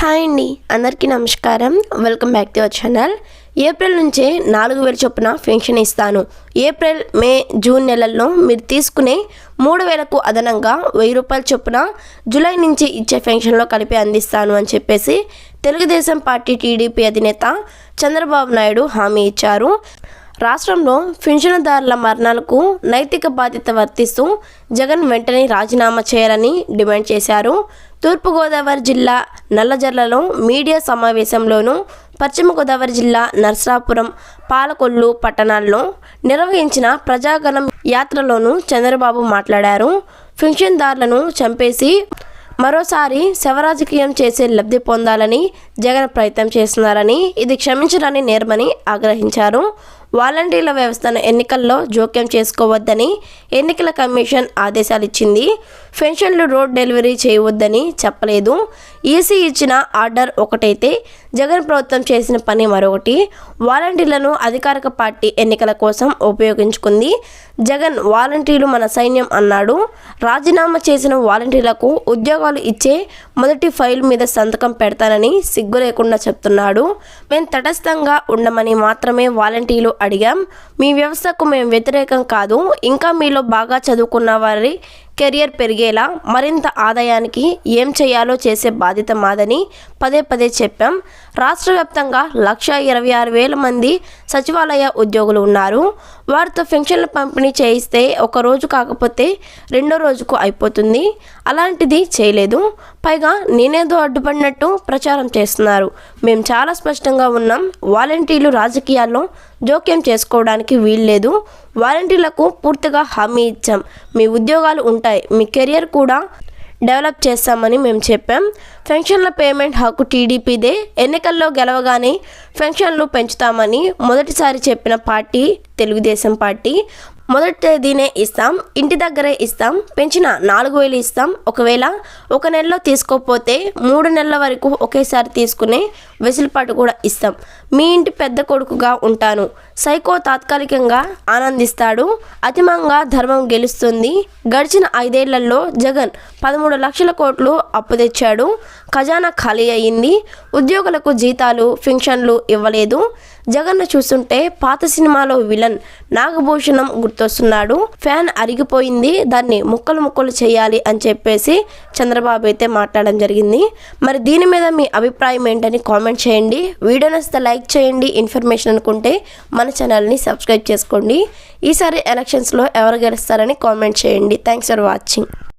Hi అండి అందరికీ నమస్కారం. Welcome back to our channel April నుంచే నాలుగు వేల చొప్పున పెన్షన్ ఇస్తాను. ఏప్రిల్ మే జూన్ నెలల్లో మీరు తీసుకునే మూడు వేలకు అదనంగా వెయ్యి రూపాయల చొప్పున జూలై నుంచి ఇచ్చే పెన్షన్లో కలిపి అందిస్తాను అని చెప్పేసి తెలుగుదేశం పార్టీ టీడీపీ అధినేత చంద్రబాబు నాయుడు హామీ ఇచ్చారు. రాష్ట్రంలో పెన్షన్దారుల మరణాలకు నైతిక బాధ్యత వర్తిస్తూ జగన్ వెంటనే రాజీనామా చేయాలని డిమాండ్ చేశారు. తూర్పుగోదావరి జిల్లా నల్లజర్లలో మీడియా సమావేశంలోనూ పశ్చిమ గోదావరి జిల్లా నర్సాపురం పాలకొల్లు పట్టణాల్లో నిర్వహించిన ప్రజాగణం యాత్రలోనూ చంద్రబాబు మాట్లాడారు. ఫిక్షన్దారులను చంపేసి మరోసారి శవరాజకీయం చేసే లబ్ధి పొందాలని జగన్ ప్రయత్నం చేస్తున్నారని ఇది క్షమించడాన్ని నేర్మని ఆగ్రహించారు. వాలంటీర్ల వ్యవస్థను ఎన్నికల్లో జోక్యం చేసుకోవద్దని ఎన్నికల కమిషన్ ఆదేశాలు ఇచ్చింది పెన్షన్లు రోడ్ డెలివరీ చేయవద్దని చెప్పలేదు. ఈసీ ఇచ్చిన ఆర్డర్ ఒకటైతే జగన్ ప్రభుత్వం చేసిన పని మరొకటి వాలంటీర్లను అధికారిక పార్టీ ఎన్నికల కోసం ఉపయోగించుకుంది. జగన్ వాలంటీర్లు మన సైన్యం అన్నాడు. రాజీనామా చేసిన వాలంటీర్లకు ఉద్యోగాలు ఇచ్చే మొదటి ఫైల్ మీద సంతకం పెడతానని సిగ్గు లేకుండా చెప్తున్నాడు. మేము తటస్థంగా ఉండమని మాత్రమే వాలంటీర్లు అడిగాం. మీ వ్యవస్థకు మేము వ్యతిరేకం కాదు. ఇంకా మీలో బాగా చదువుకున్న వారి కెరియర్ పెరిగేలా మరింత ఆదాయానికి ఏం చేయాలో చేసే బాధ్యత మాదని పదే పదే చెప్పాం. రాష్ట్ర వ్యాప్తంగా లక్ష ఇరవై ఆరు వేల మంది సచివాలయ ఉద్యోగులు ఉన్నారు. వారితో పెన్షన్ల పంపిణీ చేయిస్తే ఒక రోజు కాకపోతే రెండో రోజుకు అయిపోతుంది. అలాంటిది చేయలేదు. పైగా నేనేదో అడ్డుపడినట్టు ప్రచారం చేస్తున్నారు. మేము చాలా స్పష్టంగా ఉన్నాం. వాలంటీర్లు రాజకీయాల్లో జోక్యం చేసుకోవడానికి వీల్లేదు. వాలంటీర్లకు పూర్తిగా హామీ ఇచ్చాం. మీ ఉద్యోగాలు ఉంటాయి. మీ కెరియర్ కూడా డెవలప్ చేస్తామని మేము చెప్పాం. పెన్షన్ల పేమెంట్ హక్కు టీడీపీదే. ఎన్నికల్లో గెలవగానే పెన్షన్లు పెంచుతామని మొదటిసారి చెప్పిన పార్టీ తెలుగుదేశం పార్టీ. మొదటి తేదీనే ఇస్తాం ఇంటి దగ్గరే ఇస్తాం పెంచిన నాలుగు వేలు ఇస్తాం. ఒకవేళ ఒక నెలలో తీసుకోకపోతే మూడు నెలల వరకు ఒకేసారి తీసుకునే వెసులుబాటు కూడా ఇస్తాం. మీ ఇంటి పెద్ద కొడుకుగా ఉంటాను. సైకో తాత్కాలికంగా ఆనందిస్తాడు. అతిమంగా ధర్మం గెలుస్తుంది. గడిచిన ఐదేళ్ళలో జగన్ పదమూడు లక్షల కోట్లు అప్పు తెచ్చాడు. ఖజానా ఖాళీ అయ్యింది. ఉద్యోగులకు జీతాలు పెన్షన్లు ఇవ్వలేదు. జగన్ను చూస్తుంటే పాత సినిమాలో విలన్ నాగభూషణం గుర్తొస్తున్నాడు. ఫ్యాన్ అరిగిపోయింది. దాన్ని ముక్కలు ముక్కలు చేయాలి అని చెప్పేసి చంద్రబాబు అయితే మాట్లాడడం జరిగింది. మరి దీని మీద మీ అభిప్రాయం ఏంటని కామెంట్ చేయండి. వీడియో నచ్చితే లైక్ చేయండి. ఇన్ఫర్మేషన్ అనుకుంటే మన ఛానల్ని సబ్స్క్రైబ్ చేసుకోండి. ఈసారి ఎలక్షన్స్లో ఎవరు గెలుస్తారని కామెంట్ చేయండి. Thanks for watching.